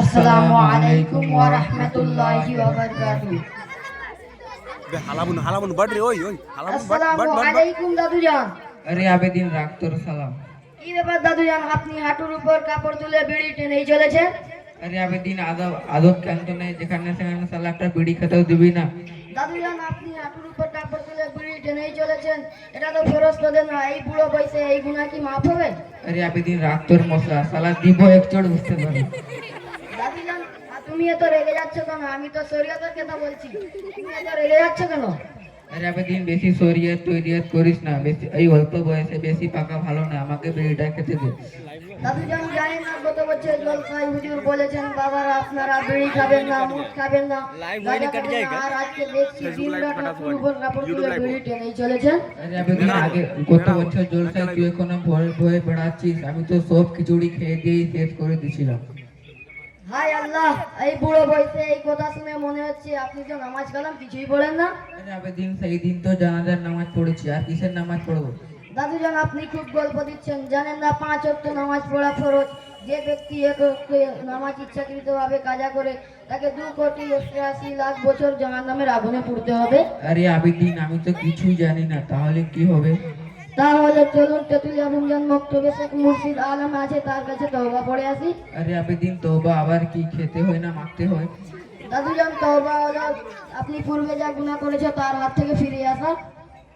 আসসালামু আলাইকুম ওয়া রাহমাতুল্লাহি ওয়া বারাকাতুহু বে হালাবুন হালাবুন ওই ওই আসসালামু আলাইকুম দাদুজান। আরে আবেদিন রাখ তোর সালাম কি ব্যাপার দাদুজান? আপনি হাঁটুর উপর কাপড় তুলে বিড়ি টেনেই চলেছেন? আরে আবেদিন আদব আদব কেন নেই। যেখানে সেখানে সালা একটা বিড়ি খেতেও দিবি না। দাদুজান আপনি হাঁটুর উপর কাপড় তুলে বিড়ি টেনেই চলেছেন। এটা তো ফেরত তোদের না এই বুড়ো বয়সে এই গুণা কি মাফ হবে? আরে আবেদিন রাখ তোর মশলা সালা দিব এক চড় বুঝতে পারি। দাদুজান তুমি এত রেগে যাচ্ছ কেন? আমি তো শরীয়তের কথা বলছি। তুমি এত রেগে যাচ্ছ কেন? আরে আবেদিন বেশি শরীয়ত তৈরিয়ত করিস না বেশি এই অল্প বয়সে বেশি পাকা ভালো না আমাকে বিড়িটা খেতে দে। দাদুজান জানি না গত বছর জলসাই হুজুর বলেছেন বাবারা আপনারা বিড়ি খাবেন না মুখ খাবেন না। গাঁজা খাবেন না। আর আজকে দেখছি দিন রাত হাঁটুর উপর কাপড় তুলে বিড়ি টেনেই চলেছেন আরে আবেদিন আগে গত বছর জলসায় তুই এখনও ভয় ভয়ে বেড়াচ্ছিস আমি তো সব খিচুড়ি খেয়ে দিয়েই শেষ করে দিছিলাম। হাই আল্লাহ এই বুড়ো বয়সে এই কথা শুনে মনে হচ্ছে আপনি তো নামাজ কালাম কিছুই পড়েন না। আরে আবেদিন সেই দিন তো জানাজার নামাজ পড়েছি আর কিসের নামাজ পড়ব? দাদুজান আপনি খুব গল্প দিচ্ছেন জানেন না পাঁচ অক্ট নামাজ পড়া ফরজ। যে ব্যক্তি এক নামাজ ইচ্ছাকৃত ভাবে কাজা করে তাকে দু কোটি অষ্টআশি লাখ বছর জাহান নামের আগুনে পুড়তে হবে। আরে আবেদিন আমি তো কিছুই জানি না তাহলে কি হবে? তাহলে চলুন তেতুলিয়া ভুঞ্জান মক্তবে শেখ মুর্শিদ আলম আছে তার কাছে তওবা পড়ে আসি। আরে আবেদিন তওবা আবার কি খেতে হয় না মাখতে হয়? দাদুজান তওবা হলো আপনি পূর্বে যা গুনাহ করেছ তার হাত থেকে ফিরে আসা।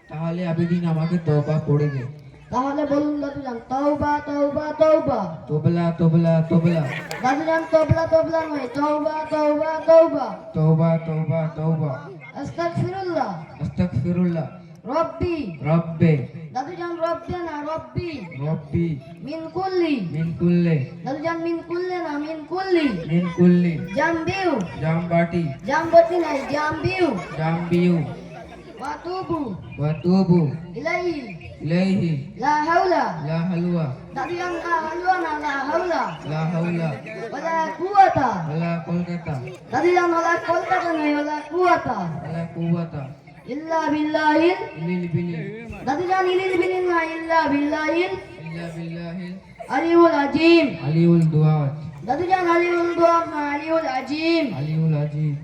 তাহলে আবেদিন আমাকে তওবা পড়ে দে। তাহলে বলুন দাদুজান তওবা তওবা তওবা। তোবলা তোবলা তোবলা। দাদুজান তবলা তবলা নয় তওবা তওবা তওবা। তওবা তওবা তওবা। আস্তাগফিরুল্লাহ। আস্তাগফিরুল্লাহ। রব্বি। রব্বে। দাদুজান রব্বে না রব্বি। রব্বি। মিন কুল্লি। মিন কুল্লে। দাদুজান মিন কুল্লে না মিন কুল্লি। মিন কুল্লি। জামবিউ জামবাটি জামবতি নাই জামবিউ জামবিউ ওয়াতুবু ওয়াতুবু ইলাইহি। ইলাইহি। লা হাওলা। লা হালওয়া দাদুজান লা হাওলা না লা হাওলা। লা হাওলা। ওয়ালা কুওয়াতা। ওয়ালা কলকাতা দাদুজান ওয়ালা কলকাতা নয় ওয়ালা কুওয়াতা। ওয়ালা কুওয়াতা। إلا بالله. نتجان إلا بالله. إلا بالله. علي العظيم. علي الدعاء. نتجان علي الدعاء علي العظيم. علي العظيم.